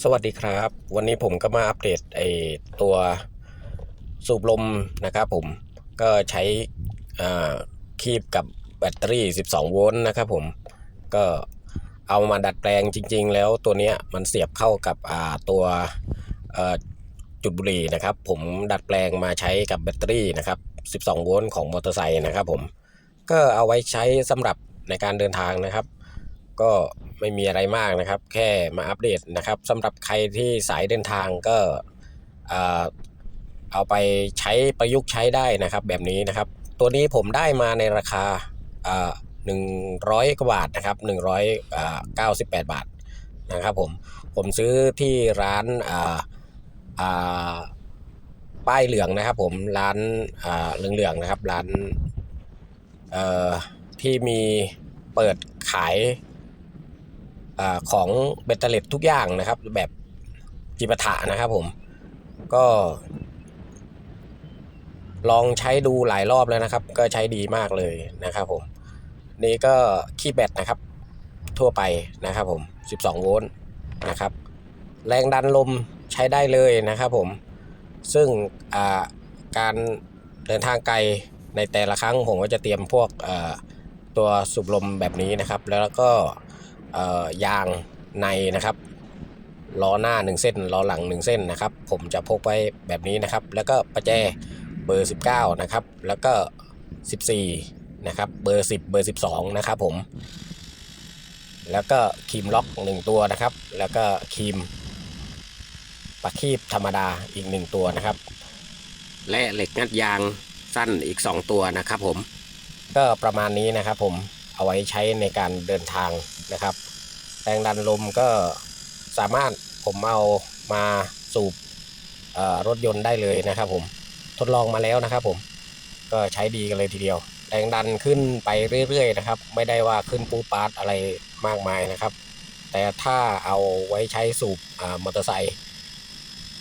สวัสดีครับ วันนี้ผมก็มาอัปเดตไอตัวสูบลมนะครับผมก็ใช้คีบกับแบตเตอรี่ 12 โวลต์นะครับผมก็เอามาดัดแปลงจริง ๆ แล้วตัวนี้มันเสียบเข้ากับตัวจุดบุหรี่นะครับ ผมดัดแปลงมาใช้กับแบตเตอรี่นะครับ 12 โวลต์ของมอเตอร์ไซค์นะครับผมก็เอาไว้ใช้สำหรับในการเดินทางนะครับ ก็ไม่มีอะไรมากนะครับ แค่มาอัปเดตนะครับสำหรับใครที่สายเดินทางก็เออเอาไปใช้ประยุกต์ใช้ได้นะครับแบบนี้นะครับ ตัวนี้ผมได้มาในราคาหนึ่งร้อยกว่าบาทนะครับหนึ่งร้อยเก้าสิบแปดบาทนะครับผมผมซื้อที่ร้านอ่าอ่าป้ายเหลืองนะครับ ผมร้านอ่าเหลืองๆนะครับร้านเออที่มีเปิดขาย อของเบตเตอร์เล็ตทุกอย่างนะครับ แบบจิปาถะนะครับผมก็ ลองใช้ดูหลายรอบแล้วนะครับ ก็ใช้ดีมากเลยนะครับผมนี่ก็คีย์แบตนะครับ ทั่วไปนะครับผม 12 โวลต์นะครับ แรงดันลมใช้ได้เลยนะครับผมซึ่งาการเดินทางไกลในแต่ละครั้งผมก็จะเตรียมพวกตัวสูบลมแบบนี้นะครับ แล้วก็ ยางในนะครับล้อหน้า 1 เส้นล้อหลัง 1 เส้นนะครับ ผมจะพกไว้แบบนี้นะครับ แล้วก็ประแจเบอร์ 19 นะครับ แล้วก็ 14 นะครับ เบอร์ 10 เบอร์ 12 นะครับผม แล้วก็ครีมล็อก 1 ตัวนะครับ แล้วก็ครีมปากคีบธรรมดาอีก 1 ตัวนะครับ และเหล็กงัดยางสั้นอีก 2 ตัวนะครับผม ก็ประมาณนี้นะครับผม เอาไว้ใช้ในการเดินทางนะครับ แรงดันลมก็สามารถผมเอามาสูบรถยนต์ได้เลยนะครับ ผมทดลองมาแล้วนะครับผมก็ใช้ดีกันเลยทีเดียว แรงดันขึ้นไปเรื่อยๆนะครับ ไม่ได้ว่าขึ้นปูปาร์ตอะไรมากมายนะครับ แต่ถ้าเอาไว้ใช้สูบมอเตอร์ไซค์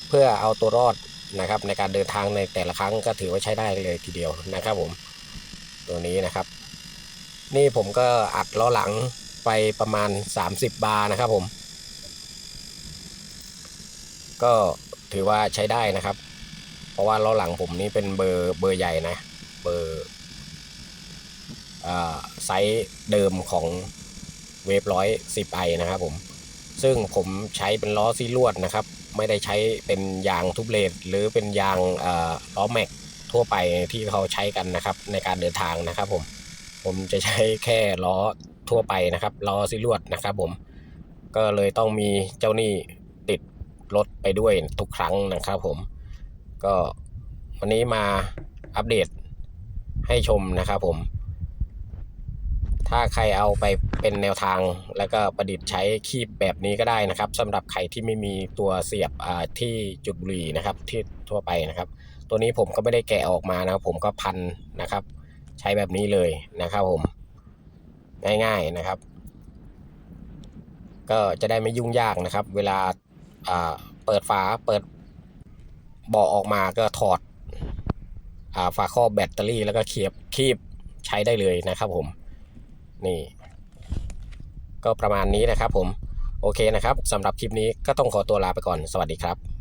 เพื่อเอาตัวรอดนะครับ ในการเดินทางในแต่ละครั้งก็ถือว่าใช้ได้เลยทีเดียวนะครับ ผมตัวนี้นะครับ นี่ผมก็อัดล้อหลังไปประมาณ 30 บาร์นะครับผม ก็ถือว่าใช้ได้นะครับ เพราะว่าล้อหลังผมนี่เป็นเบอร์เบอร์ใหญ่นะ เบอร์ไซส์เดิมของเวฟร้อยสิบไอนะครับผม ซึ่งผมใช้เป็นล้อซีลวดนะครับ ไม่ได้ใช้เป็นยางทุบเลดหรือเป็นยางล้อแม็กทั่วไปที่เขาใช้กันนะครับในการเดินทางนะครับผม ผมจะใช้แค่ล้อทั่วไปนะครับล้อซีลวดนะครับผมก็เลยต้องมีเจ้านี่ติดรถไปด้วยทุกครั้งนะครับผม ก็วันนี้มาอัปเดตให้ชมนะครับผม ถ้าใครเอาไปเป็นแนวทางแล้วก็ประดิษฐ์ใช้คีบแบบนี้ก็ได้นะครับสำหรับใครที่ไม่มีตัวเสียบที่จุดบุหรี่นะครับที่ทั่วไปนะครับ ตัวนี้ผมก็ไม่ได้แกะออกมานะครับผมก็พันนะครับ ใช้แบบนี้เลยนะครับผม ง่ายๆนะครับ ก็จะได้ไม่ยุ่งยากนะครับ เวลาเปิดฝาเปิดเบาะออกมาก็ถอดฝาครอบแบตเตอรี่แล้วก็เคียบคีบใช้ได้เลยนะครับผม นี่ ก็ประมาณนี้นะครับผม โอเคนะครับสำหรับคลิปนี้ก็ต้องขอตัวลาไปก่อนสวัสดีครับ